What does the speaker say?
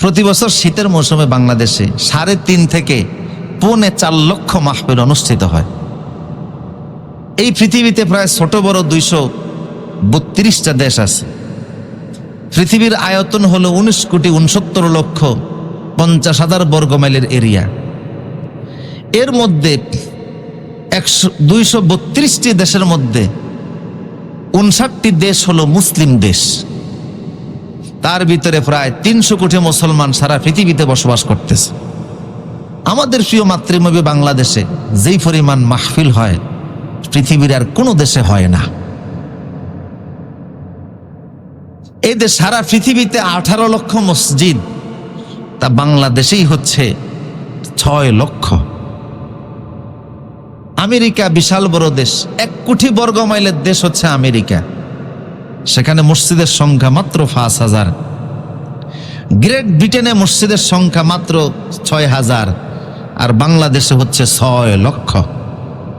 প্রতি বছর শীতের মৌসুমে বাংলাদেশে সাড়ে তিন থেকে পৌনে চার লক্ষ মাহফিল অনুষ্ঠিত হয়। এই পৃথিবীতে প্রায় ছোট বড় দুইশো বত্রিশটা দেশ আছে। পৃথিবীর আয়তন হল উনিশ কোটি উনসত্তর লক্ষ পঞ্চাশ হাজার বর্গ মাইলের এরিয়া। এর মধ্যে একশো, দুইশো বত্রিশটি দেশের মধ্যে উনষাটটি দেশ হলো মুসলিম দেশ। তার ভিতরে প্রায় তিনশো কোটি মুসলমান সারা পৃথিবীতে বসবাস করতেছে। আমাদের প্রিয় মাতৃভূমি বাংলাদেশে যেই পরিমাণ মাহফিল হয়, পৃথিবীর আর কোনো দেশে হয় না। এই দেশ সারা পৃথিবীতে আঠারো লক্ষ মসজিদ, তা বাংলাদেশেই হচ্ছে ছয় লক্ষ। আমেরিকা বিশাল বড় দেশ, এক কোটি বর্গ মাইলের দেশ হচ্ছে আমেরিকা। সেখানে মসজিদের সংখ্যা মাত্র পাঁচ হাজার। গ্রেট ব্রিটেনে মসজিদের সংখ্যা মাত্র ছয় হাজার, আর বাংলাদেশে হচ্ছে ছয় লক্ষ।